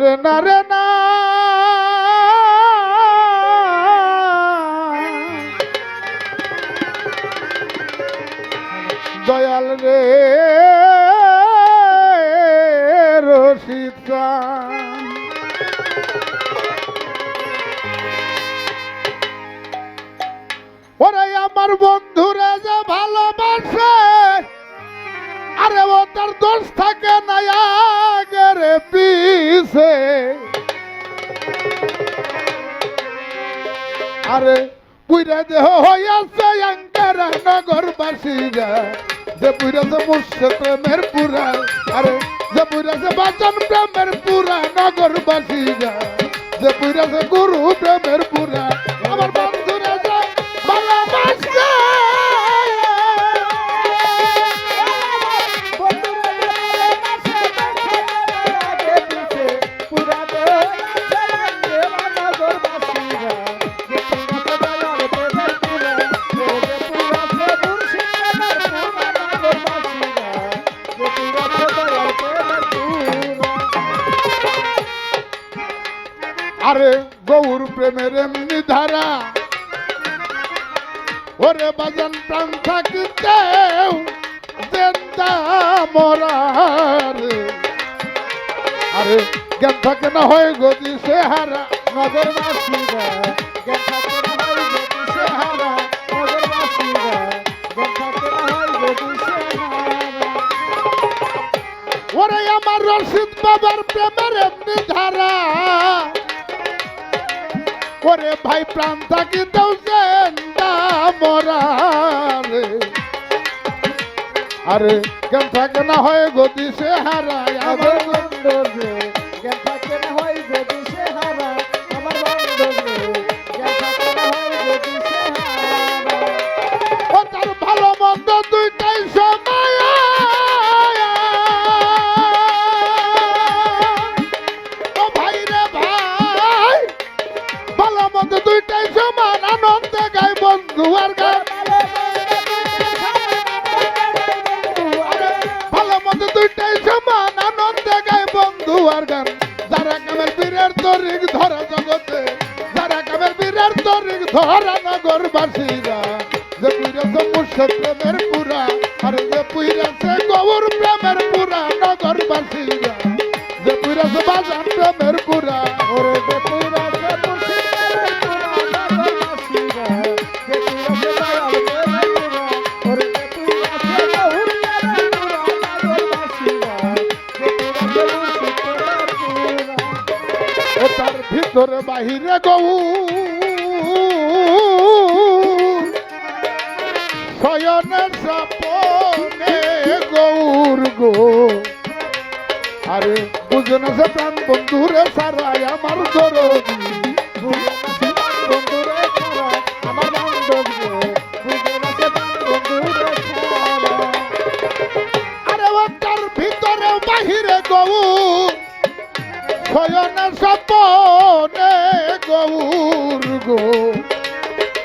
রে না রে না। দয়াল রে রসিতা ওরে আমার বন্ধুরা যে ভালোবাসে পুইরা দেহ হইয়াছে অঙ্কার নগরবাসীরা যে পুইরাছে মুর্শে প্রেমের পুরা, আরে যে পুইরাছে বাচন প্রেমের পুরা নগরবাসীরা যে পুইরাছে গুরু প্রেমের পুরা, আমার প্রেমের এমনি ধারা। ওরে বাজান প্রাণ জেন্দা মরার। আরে জ্ঞান থাকে না হয় গদি সে হারা নগর বাসীরা জ্ঞান থাকে না হয় গদি সে হারা নগর বাসীরা জ্ঞান থাকে না হয় গদি সে ওরে আমার রশিদ বাবার প্রেমের এমনি ধারা। ওরে ভাই প্রাণ থাকি দাও জেন্দা মরারে আরে কেন থাকে না হয় গদি সে হারায় আমার তরিক ধরা নগরবাসীরা, যে পুইরেছে মুর্শিদ প্রেমের পুরা, আর যে পুইরেছে গৌর প্রেমের পুরা নগরবাসীরা, যে পুইরেছে বাজান প্রেমের পুরা প্রেমের পুরা শয়নে সপনে গৌর গো আরে বুঝে না সে প্রাণ বন্ধুরে সারাই আমার দরদি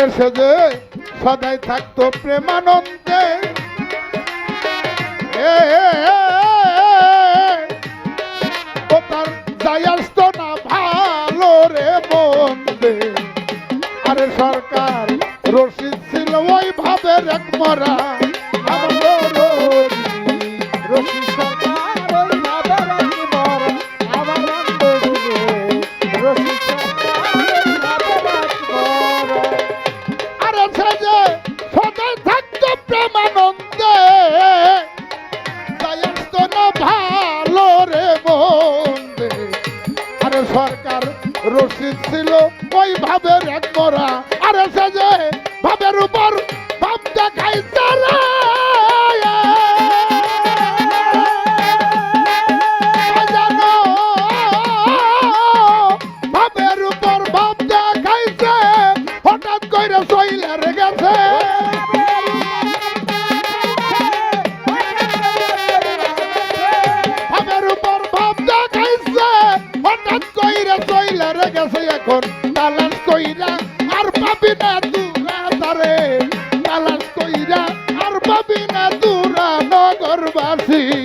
আরে সে যে সদাই থাকতো প্রেমানন্দে। Palmeiras see.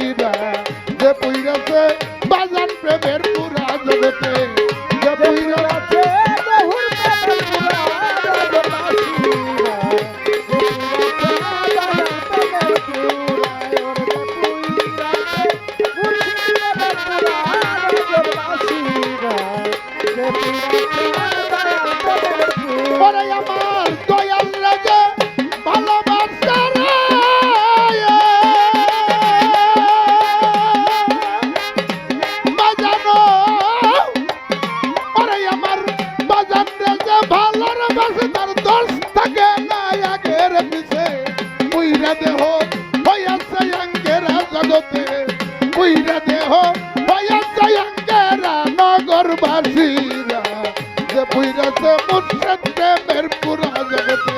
উঠছেন প্রেমের পুরা জগতে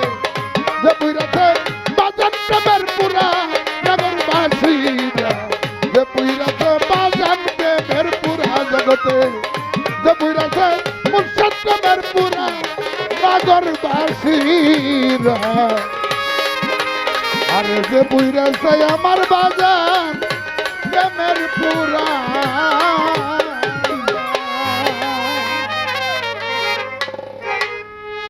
যে বুড়াতে বাজার প্রেমের পুরা নগরবাসীরা যে বুড়াতে বাজার প্রেমের পুরা জগতে যে বুড়াতে মুর্শিদ প্রেমের পুরা যে বুড়াছে আমার বাজার প্রেমের পুরা